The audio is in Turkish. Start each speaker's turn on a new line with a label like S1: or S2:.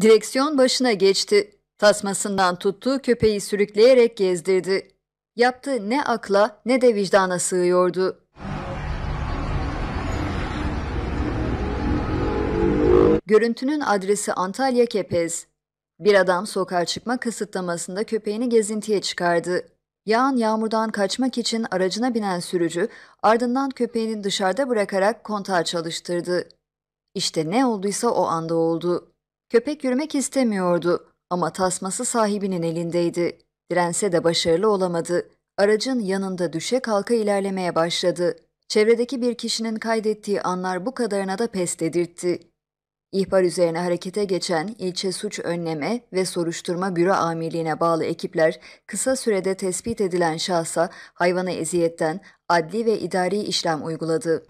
S1: Direksiyon başına geçti. Tasmasından tuttuğu köpeği sürükleyerek gezdirdi. Yaptığı ne akla ne de vicdana sığıyordu. Görüntünün adresi Antalya Kepez. Bir adam sokağa çıkma kısıtlamasında köpeğini gezintiye çıkardı. Yağan yağmurdan kaçmak için aracına binen sürücü ardından köpeğini dışarıda bırakarak kontağı çalıştırdı. İşte ne olduysa o anda oldu. Köpek yürümek istemiyordu ama tasması sahibinin elindeydi. Dirense de başarılı olamadı. Aracın yanında düşe kalka ilerlemeye başladı. Çevredeki bir kişinin kaydettiği anlar bu kadarına da pes dedirtti. İhbar üzerine harekete geçen ilçe suç önleme ve soruşturma büro amirliğine bağlı ekipler kısa sürede tespit edilen şahsa hayvana eziyetten adli ve idari işlem uyguladı.